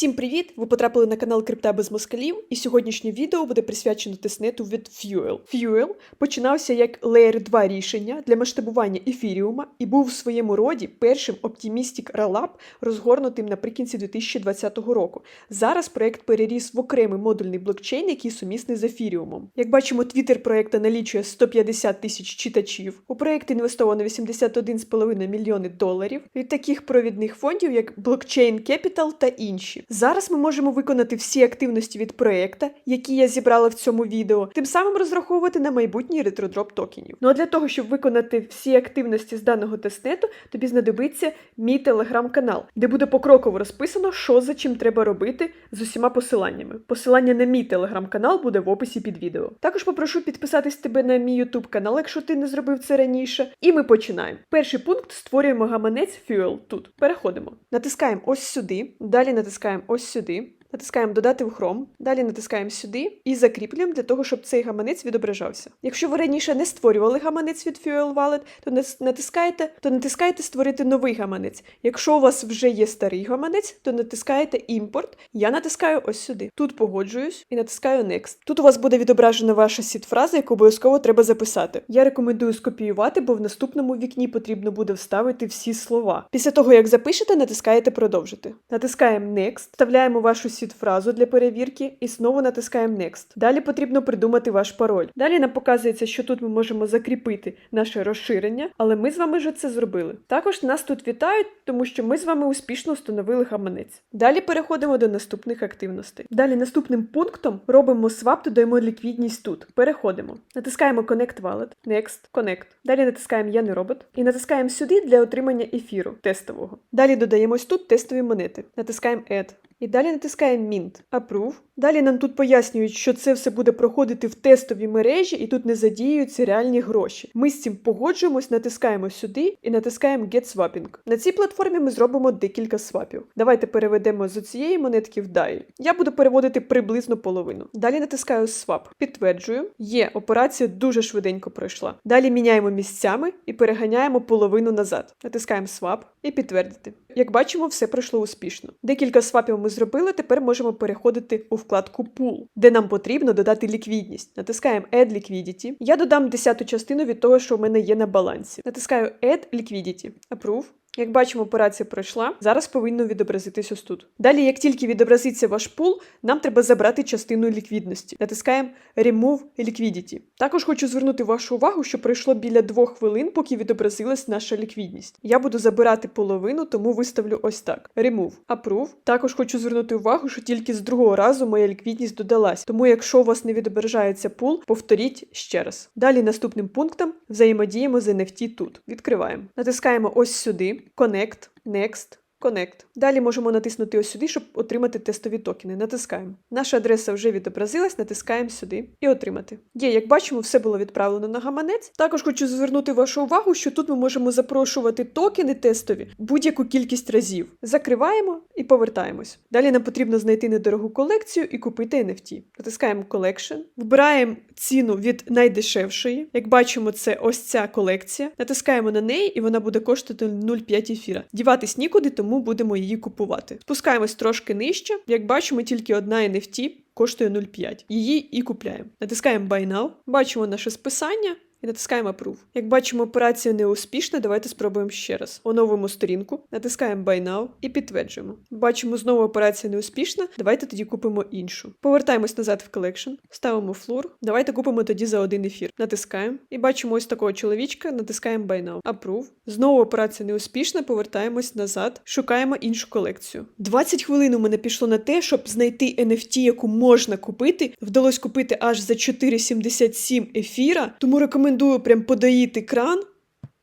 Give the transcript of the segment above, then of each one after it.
Всім привіт! Ви потрапили на канал Крипта без москалів, і сьогоднішнє відео буде присвячено тиснету від Fuel. Fuel починався як Layer 2 рішення для масштабування ефіріума і був в своєму роді першим Optimistic Rollup, розгорнутим наприкінці 2020 року. Зараз проект переріс в окремий модульний блокчейн, який сумісний з ефіріумом. Як бачимо, твіттер проекту налічує 150 тисяч читачів. У проект інвестовано 81,5 мільйони доларів від таких провідних фондів, як Blockchain Capital та інші. Зараз ми можемо виконати всі активності від проекта, які я зібрала в цьому відео, тим самим розраховувати на майбутній ретродроп токенів. Ну а для того, щоб виконати всі активності з даного тестнету, тобі знадобиться мій телеграм-канал, де буде покроково розписано, що за чим треба робити з усіма посиланнями. Посилання на мій телеграм-канал буде в описі під відео. Також попрошу підписатись тебе на мій ютуб канал, якщо ти не зробив це раніше. І ми починаємо. Перший пункт створюємо гаманець Fuel тут. Переходимо. Натискаємо ось сюди, далі натискаємо ось сюди. Натискаємо Додати в Chrome, далі натискаємо сюди і закріплюємо для того, щоб цей гаманець відображався. Якщо ви раніше не створювали гаманець від Fuel Wallet, то натискаєте, то натискаєте Створити новий гаманець. Якщо у вас вже є старий гаманець, то натискаєте Імпорт. Я натискаю ось сюди. Тут погоджуюсь і натискаю Next. Тут у вас буде відображена ваша сіт-фраза, яку обов'язково треба записати. Я рекомендую скопіювати, бо в наступному вікні потрібно буде вставити всі слова. Після того, як запишете, натискаєте Продовжити. Натискаємо Next, вставляємо вашу сіт-фразу для перевірки і знову натискаємо Next. Далі потрібно придумати ваш пароль. Далі нам показується, що тут ми можемо закріпити наше розширення, але ми з вами вже це зробили. Також нас тут вітають, тому що ми з вами успішно встановили гаманець. Далі переходимо до наступних активностей. Далі наступним пунктом робимо свап, додаємо ліквідність тут. Переходимо. Натискаємо Connect Wallet, Next, Connect. Далі натискаємо Я не робот і натискаємо сюди для отримання ефіру тестового. Далі додаємо тут тестові монети. Натискаємо Add. І далі натискаємо Mint, Approve. Далі нам тут пояснюють, що це все буде проходити в тестовій мережі, і тут не задіюються реальні гроші. Ми з цим погоджуємось, натискаємо сюди і натискаємо Get Swapping. На цій платформі ми зробимо декілька свапів. Давайте переведемо з цієї монетки в DAI. Я буду переводити приблизно половину. Далі натискаю Swap. Підтверджую. Є, операція дуже швиденько пройшла. Далі міняємо місцями і переганяємо половину назад. Натискаємо Swap і підтвердити. Як бачимо, все пройшло успішно. Декілька свапів ми зробили, тепер можемо переходити у вкладку Pool, де нам потрібно додати ліквідність. Натискаємо Add Liquidity. Я додам десяту частину від того, що в мене є на балансі. Натискаю Add Liquidity. Approve. Як бачимо, операція пройшла. Зараз повинно відобразитись ось тут. Далі, як тільки відобразиться ваш пул, нам треба забрати частину ліквідності. Натискаємо Remove Liquidity. Також хочу звернути вашу увагу, що пройшло біля двох хвилин, поки відобразилась наша ліквідність. Я буду забирати половину, тому виставлю ось так: Remove, Approve. Також хочу звернути увагу, що тільки з другого разу моя ліквідність додалась. Тому, якщо у вас не відображається пул, повторіть ще раз. Далі наступним пунктом взаємодіємо з NFT тут. Відкриваємо. Натискаємо ось сюди. Connect, Next, Connect. Далі можемо натиснути ось сюди, щоб отримати тестові токени. Натискаємо. Наша адреса вже відобразилась, натискаємо сюди і отримати. Є, як бачимо, все було відправлено на гаманець. Також хочу звернути вашу увагу, що тут ми можемо запрошувати токени тестові будь-яку кількість разів. Закриваємо і повертаємось. Далі нам потрібно знайти недорогу колекцію і купити NFT. Натискаємо Collection, вибираємо ціну від найдешевшої. Як бачимо, це ось ця колекція. Натискаємо на неї, і вона буде коштувати 0,5 ефіра. Діватись нікуди, тому будемо її купувати. Спускаємось трошки нижче. Як бачимо, тільки одна NFT коштує 0,5. Її і купляємо. Натискаємо Buy Now, бачимо наше списання. І натискаємо Approve. Як бачимо, операція не успішна, давайте спробуємо ще раз. Оновимо сторінку, натискаємо Buy Now і підтверджуємо. Бачимо, знову операція не успішна. Давайте тоді купимо іншу. Повертаємось назад в Collection, ставимо флур. Давайте купимо тоді за один ефір. Натискаємо. І бачимо ось такого чоловічка, натискаємо Buy Now. Approve. Знову операція не успішна, повертаємось назад, шукаємо іншу колекцію. 20 хвилин у мене пішло на те, щоб знайти NFT, яку можна купити. Вдалося купити аж за 4,77 ефіра, тому рекомендую прям подоїти кран.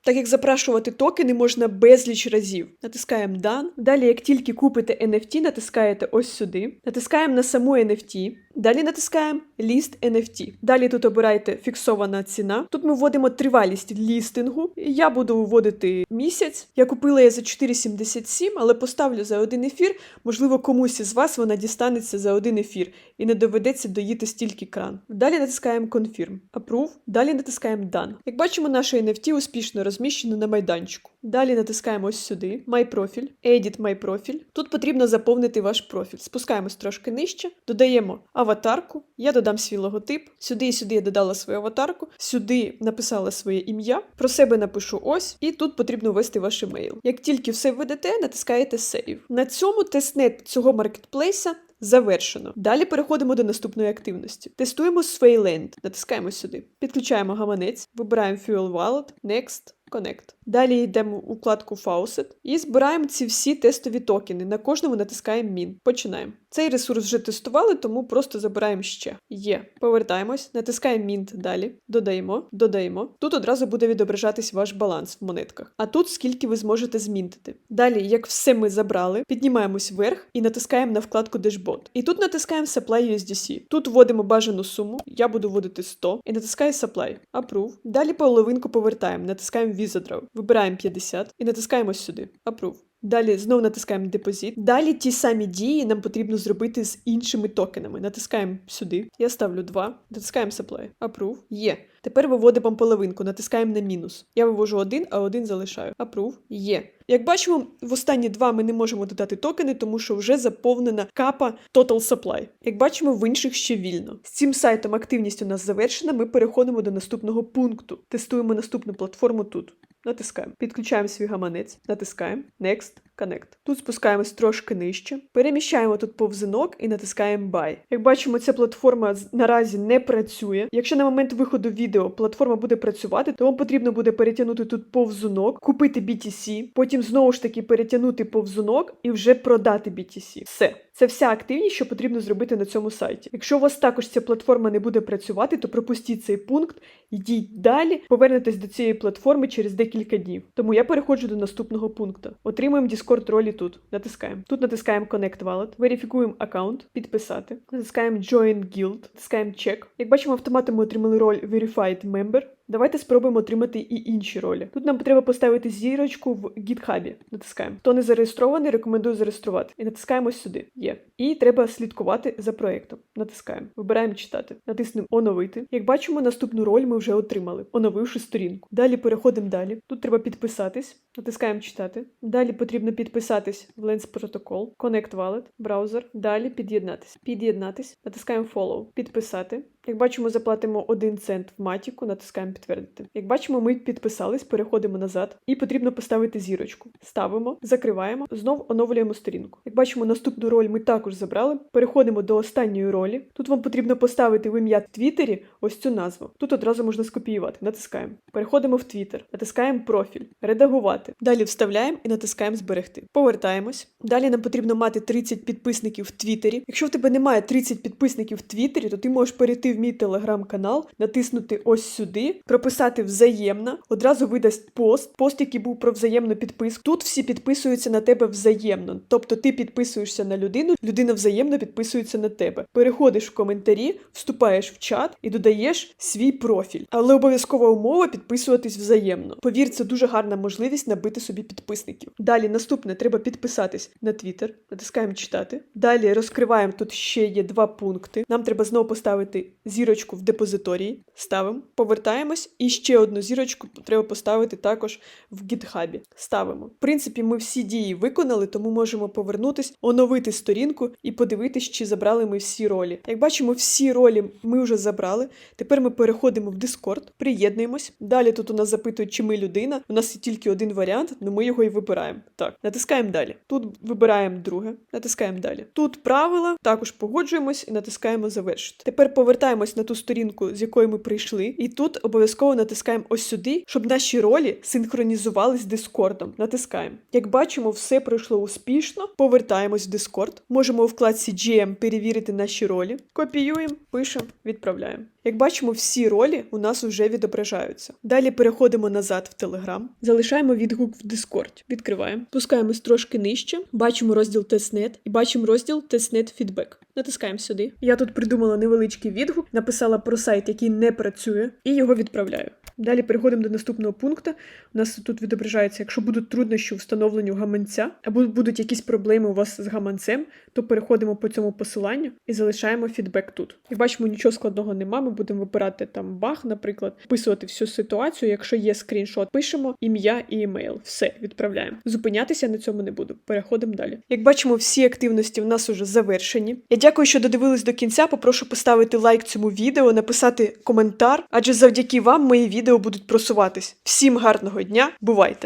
Так як запрашувати токени можна безліч разів. Натискаємо Done. Далі, як тільки купите NFT, натискаєте ось сюди. Натискаємо на саму NFT. Далі натискаємо List NFT. Далі тут обирайте фіксована ціна. Тут ми вводимо тривалість лістингу. Я буду вводити місяць. Я купила її за 4,77, але поставлю за один ефір. Можливо, комусь із вас вона дістанеться за один ефір і не доведеться доїти стільки кран. Далі натискаємо Confirm, Approve. Далі натискаємо Done. Як бачимо, наша NFT успішно розвивається розміщено на майданчику. Далі натискаємо ось сюди My Profile, Edit My Profile. Тут потрібно заповнити ваш профіль. Спускаємось трошки нижче, додаємо аватарку. Я додам свій логотип. Сюди і сюди я додала свою аватарку, сюди написала своє ім'я. Про себе напишу ось, і тут потрібно ввести ваш емейл. Як тільки все введете, натискаєте Save. На цьому тестнет цього маркетплейса Завершено. Далі переходимо до наступної активності. Тестуємо Swayland. Натискаємо сюди. Підключаємо гаманець, вибираємо Fuel Wallet, Next, Connect. Далі йдемо у вкладку Faucet і збираємо ці всі тестові токени. На кожному натискаємо Min. Починаємо. Цей ресурс вже тестували, тому просто забираємо ще. Є. Повертаємось, натискаємо Mint далі. Додаємо, додаємо. Тут одразу буде відображатись ваш баланс в монетках. А тут скільки ви зможете змінтити. Далі, як все ми забрали, піднімаємось вверх і натискаємо на вкладку Dashboard. І тут натискаємо Supply USDC. Тут вводимо бажану суму. Я буду вводити 100 і натискаю Supply. Approve. Далі половинку повертаємо. Натискаємо Visa Draw. Вибираємо 50 і натискаємо сюди. Approve. Далі знову натискаємо депозит. Далі ті самі дії нам потрібно зробити з іншими токенами. Натискаємо сюди. Я ставлю 2. Натискаємо Supply. Approve. Є. Тепер виводимо половинку, натискаємо на мінус. Я вивожу один, а один залишаю. Approve. Є. Як бачимо, в останні два ми не можемо додати токени, тому що вже заповнена капа Total Supply. Як бачимо, в інших ще вільно. З цим сайтом активність у нас завершена. Ми переходимо до наступного пункту. Тестуємо наступну платформу тут. Натискаємо. Підключаємо свій гаманець, натискаємо Next. Connect. Тут спускаємось трошки нижче, переміщаємо тут повзунок і натискаємо Buy. Як бачимо, ця платформа наразі не працює. Якщо на момент виходу відео платформа буде працювати, то вам потрібно буде перетягнути тут повзунок, купити BTC, потім знову ж таки перетягнути повзунок і вже продати BTC. Все. Це вся активність, що потрібно зробити на цьому сайті. Якщо у вас також ця платформа не буде працювати, то пропустіть цей пункт, йдіть далі, повернетесь до цієї платформи через декілька днів. Тому я переходжу до наступного пункту. Отримуємо Discord ролі тут. Натискаємо. Тут натискаємо Connect Wallet, верифікуємо аккаунт, підписати. Натискаємо Join Guild, натискаємо Check. Як бачимо, автоматом ми отримали роль Verified Member. Давайте спробуємо отримати і інші ролі. Тут нам треба поставити зірочку в GitHub. Натискаємо. Хто не зареєстрований, рекомендую зареєструвати. І натискаємо сюди. Є. І треба слідкувати за проєктом. Натискаємо. Вибираємо читати. Натиснемо оновити. Як бачимо, наступну роль ми вже отримали, оновивши сторінку. Далі переходимо далі. Тут треба підписатись. Натискаємо читати. Далі потрібно підписатись в Lens Protocol, Connect Wallet, браузер. Далі під'єднатись. Під'єднатись. Натискаємо Follow. Підписати. Як бачимо, заплатимо 1 цент в матіку, натискаємо підтвердити. Як бачимо, ми підписались, переходимо назад, і потрібно поставити зірочку. Ставимо, закриваємо, знов оновлюємо сторінку. Як бачимо, наступну роль ми також забрали. Переходимо до останньої ролі. Тут вам потрібно поставити в ім'я в Твіттері ось цю назву. Тут одразу можна скопіювати. Натискаємо. Переходимо в Твіттер, натискаємо профіль, редагувати. Далі вставляємо і натискаємо зберегти. Повертаємось. Далі нам потрібно мати 30 підписників в Твіттері. Якщо в тебе немає 30 підписників в Твіттері, то ти можеш перейти мій телеграм-канал, натиснути ось сюди, прописати взаємно, одразу видасть пост, пост, який був про взаємну підписку. Тут всі підписуються на тебе взаємно. Тобто ти підписуєшся на людину, людина взаємно підписується на тебе. Переходиш в коментарі, вступаєш в чат і додаєш свій профіль. Але обов'язкова умова підписуватись взаємно. Повір, це дуже гарна можливість набити собі підписників. Далі наступне треба підписатись на Твіттер. Натискаємо читати. Далі розкриваємо тут ще є два пункти. Нам треба знову поставити зірочку в депозиторії. Ставимо, повертаємось, і ще одну зірочку треба поставити також в гітхабі. Ставимо. В принципі, ми всі дії виконали, тому можемо повернутись, оновити сторінку і подивитись, чи забрали ми всі ролі. Як бачимо, всі ролі ми вже забрали. Тепер ми переходимо в Discord, приєднуємось. Далі тут у нас запитують, чи ми людина. У нас є тільки один варіант, але ми його і вибираємо. Так, натискаємо далі. Тут вибираємо друге, натискаємо далі. Тут правила, також погоджуємось і натискаємо завершити. Тепер повертаємось на ту сторінку, з якої ми прийшли, і тут обов'язково натискаємо ось сюди, щоб наші ролі синхронізувались з Дискордом. Натискаємо. Як бачимо, все пройшло успішно. Повертаємось в Discord. Можемо у вкладці GM перевірити наші ролі. Копіюємо, пишемо, відправляємо. Як бачимо, всі ролі у нас вже відображаються. Далі переходимо назад в Telegram, залишаємо відгук в Discord. Відкриваємо, спускаємось трошки нижче, бачимо розділ Testnet і бачимо розділ Testnet Feedback. Натискаємо сюди. Я тут придумала невеличкий відгук. Відгук, написала про сайт, який не працює, і його відправляю. Далі переходимо до наступного пункту. У нас тут відображається, якщо будуть труднощі у встановленню гаманця, або будуть якісь проблеми у вас з гаманцем, то переходимо по цьому посиланню і залишаємо фідбек тут. Як бачимо, нічого складного нема. Ми будемо вибирати там баг, наприклад, вписувати всю ситуацію. Якщо є скріншот, пишемо ім'я і емейл. Все відправляємо. Зупинятися на цьому не буду. Переходимо далі. Як бачимо, всі активності в нас уже завершені. Я дякую, що додивились до кінця. Попрошу поставити лайк цьому відео, написати коментар, адже завдяки вам мої відео будуть просуватись. Всім гарного дня, бувайте!